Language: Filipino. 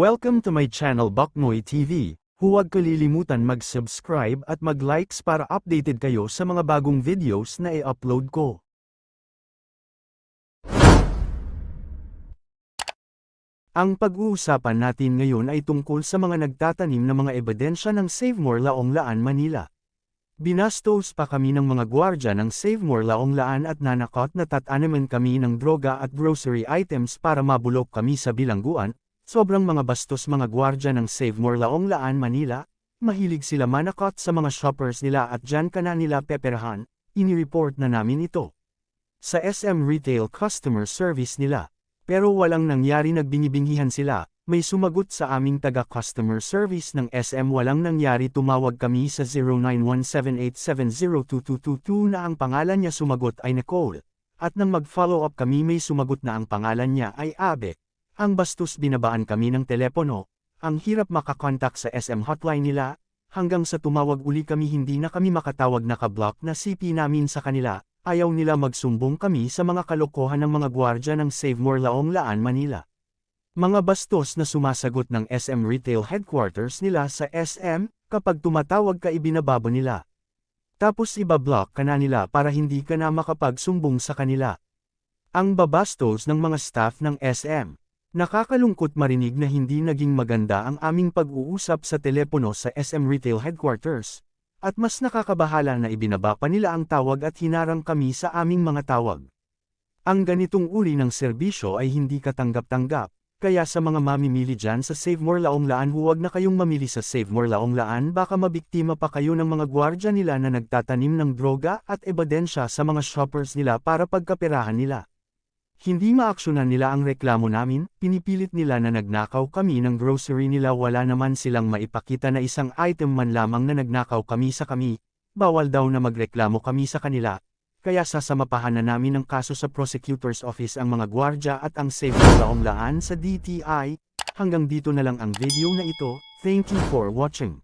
Welcome to my channel Baknoy TV. Huwag kalilimutan mag-subscribe at mag-likes para updated kayo sa mga bagong videos na i-upload ko. Ang pag-uusapan natin ngayon ay tungkol sa mga nagtatanim ng mga ebidensya ng Save More Laong Laan, Manila. Binastos pa kami ng mga gwardya ng Save More Laong Laan at nanakot na tataniman kami ng droga at grocery items para mabulok kami sa bilangguan, sobrang mga bastos mga gwardya ng Save More Laong Laan, Manila, mahilig sila manakot sa mga shoppers nila at dyan ka na nila peperahan, inireport na namin ito. Sa SM Retail Customer Service nila, pero walang nangyari nagbinibinghihan sila, may sumagot sa aming taga-customer service ng SM walang nangyari tumawag kami sa 0917870222 na ang pangalan niya sumagot ay Nicole, at nang mag-follow up kami may sumagot na ang pangalan niya ay Abe. Ang bastos binabaan kami ng telepono, ang hirap makakontak sa SM hotline nila, hanggang sa tumawag uli kami hindi na kami makatawag nakablock na CP namin sa kanila, ayaw nila magsumbong kami sa mga kalokohan ng mga gwardya ng Save More Laong Laan, Manila. Mga bastos na sumasagot ng SM Retail Headquarters nila sa SM, kapag tumatawag ka ibinababo nila. Tapos ibablock ka na nila para hindi ka na makapagsumbong sa kanila. Ang babastos ng mga staff ng SM. Nakakalungkot marinig na hindi naging maganda ang aming pag-uusap sa telepono sa SM Retail Headquarters. At mas nakakabahala na ibinaba pa nila ang tawag at hinarang kami sa aming mga tawag. Ang ganitong uri ng serbisyo ay hindi katanggap-tanggap, kaya sa mga mamimili dyan sa Save More Laong Laan huwag na kayong mamili sa Save More Laong Laan baka mabiktima pa kayo ng mga gwardya nila na nagtatanim ng droga at ebidensya sa mga shoppers nila para pagkaperahan nila. Hindi maaksyonan nila ang reklamo namin, pinipilit nila na nagnakaw kami ng grocery nila wala naman silang maipakita na isang item man lamang na nagnakaw kami sa kami, bawal daw na magreklamo kami sa kanila, kaya sasamapahan na namin ng kaso sa prosecutor's office ang mga gwardya at ang safe na laong laan sa DTI, hanggang dito na lang ang video na ito, thank you for watching.